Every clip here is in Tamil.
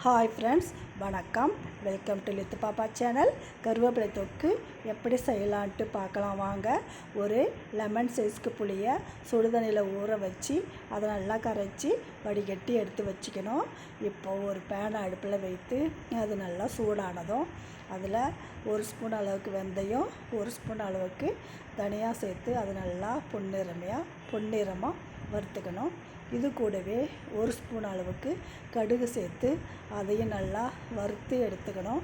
ஹாய் ஃப்ரெண்ட்ஸ் வணக்கம். Welcome to Lithu Pappa channel கருவேப்பிலை தொக்கு எப்படி செய்யலான்ட்டு பார்க்கலாம் வாங்க. ஒரு லெமன் சைஸ்க்கு புளியை சுடுதண்ணியில் ஊற வச்சு அதை நல்லா கரைச்சி வடிகட்டி எடுத்து வச்சுக்கணும். இப்போ ஒரு பேனை அடுப்பில் வைத்து அது நல்லா சூடானதும் அதில் ஒரு ஸ்பூன் அளவுக்கு வெந்தயம் ஒரு ஸ்பூன் அளவுக்கு தனியாக சேர்த்து அது நல்லா பொன்னிறமையாக பொன்னிறமாக வறுத்துக்கணும். இது கூடவே ஒரு ஸ்பூன் அளவுக்கு கடுகு சேர்த்து அதையும் நல்லா வறுத்து எடுத்துக்கணும்.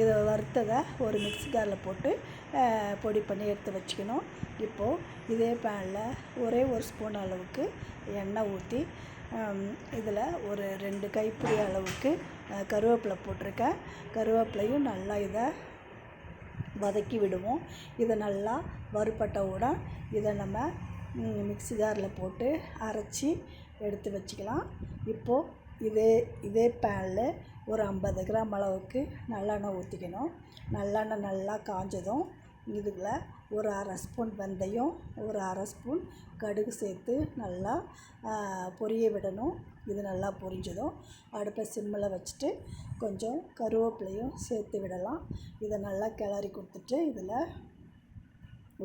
இதை வறுத்ததை ஒரு மிக்ஸி ஜாரில் போட்டு பொடி பண்ணி எடுத்து வச்சுக்கணும். இப்போது இதே பேனில் ஒரே ஒரு ஸ்பூன் அளவுக்கு எண்ணெய் ஊற்றி இதில் ஒரு ரெண்டு கைப்பிடி அளவுக்கு கருவேப்பிலை போட்டிருக்கேன். கருவேப்பிலையும் நல்லா இதை வதக்கி விடுவோம். இதை நல்லா வறுபட்டவுடன் இதை நம்ம மிக்ஸி ஜாரில் போட்டு அரைச்சி எடுத்து வச்சுக்கலாம். இப்போது இதே இதே பேனில் ஒரு ஐம்பது கிராம் அளவுக்கு நல்லெண்ணெய் ஊற்றிக்கணும் நல்லெண்ணெய் நல்லா காஞ்சதும் இதில் ஒரு அரை ஸ்பூன் வெந்தயம் ஒரு அரை ஸ்பூன் கடுகு சேர்த்து நல்லா பொரிய விடணும். இது நல்லா பொரிஞ்சதும் அடுப்பை சிம்மில் வச்சுட்டு கொஞ்சம் கருவேப்பிலையும் சேர்த்து விடலாம். இதை நல்லா கிளறி கொடுத்துட்டு இதில்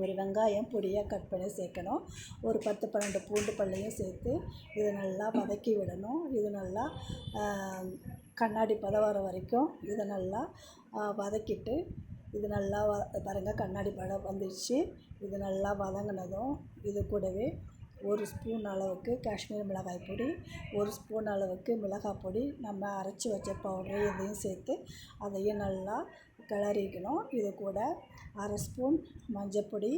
ஒரு வெங்காயம் பொடியாக கட் பண்ணி சேர்க்கணும். ஒரு பத்து பன்னெண்டு பூண்டு பல்லையும் சேர்த்து இதை நல்லா வதக்கி விடணும். இது நல்லா கண்ணாடி பதம் வர வரைக்கும் இதை நல்லா வதக்கிட்டு இது நல்லா வ பாருங்கள் கண்ணாடி படம் வந்துடுச்சு இது நல்லா வதங்கினதும் இது கூடவே ஒரு ஸ்பூன் அளவுக்கு காஷ்மீர் மிளகாய் பொடி ஒரு ஸ்பூன் அளவுக்கு மிளகாய் பொடி நம்ம அரைச்சி வச்ச பவுடர் இதையும் சேர்த்து அதையும் நல்லா கிளறிக்கணும். இது கூட அரை ஸ்பூன் மஞ்சப்பொடி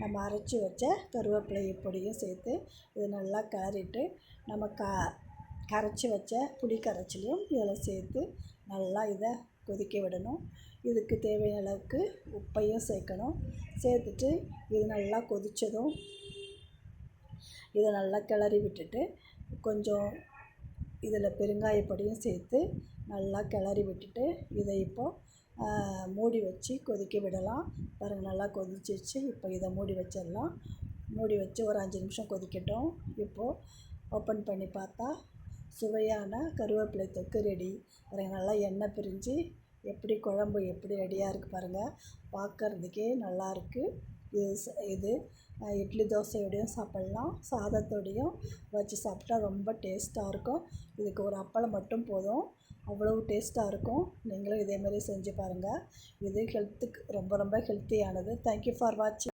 நம்ம அரைச்சி வச்ச கருவேப்பிலை பொடியும் சேர்த்து இது நல்லா கிளறிட்டு நம்ம க கரைச்சி வச்ச புளி கரைச்சலையும் இதில் சேர்த்து நல்லா இதை கொதிக்க விடணும். இதுக்கு தேவையான அளவுக்கு உப்பையும் சேர்க்கணும். சேர்த்துட்டு இது நல்லா கொதித்ததும் இதை நல்லா கிளறி விட்டுட்டு கொஞ்சம் இதில் பெருங்காயப்பொடியும் சேர்த்து நல்லா கிளறி விட்டுட்டு இதை இப்போது மூடி வச்சு கொதிக்க விடலாம். பாருங்கள் நல்லா கொதிச்சிச்சு இப்போ இதை மூடி வச்சிடலாம். மூடி வச்சு ஒரு அஞ்சு நிமிஷம் கொதிக்கட்டும். இப்போது ஓப்பன் பண்ணி பார்த்தா சுவையான கருவேப்பிலை தொக்கு ரெடி. பாருங்கள் நல்லா எண்ணெய் பிரிஞ்சு எப்படி குழம்பு எப்படி ரெடியாக இருக்குது பாருங்கள் பார்க்கறதுக்கே நல்லாயிருக்கு இது இது இட்லி தோசையோடையும் சாப்பிட்லாம். சாதத்தோடையும் வச்சு சாப்பிட்டா ரொம்ப டேஸ்ட்டாக இருக்கும். இதுக்கு ஒரு அப்பளம் மட்டும் போதும். அவ்வளவு டேஸ்ட்டாக இருக்கும். நீங்களும் இதேமாதிரி செஞ்சு பாருங்கள் இது ஹெல்த்துக்கு ரொம்ப ரொம்ப ஹெல்த்தியானது தேங்க்யூ ஃபார் வாட்சிங்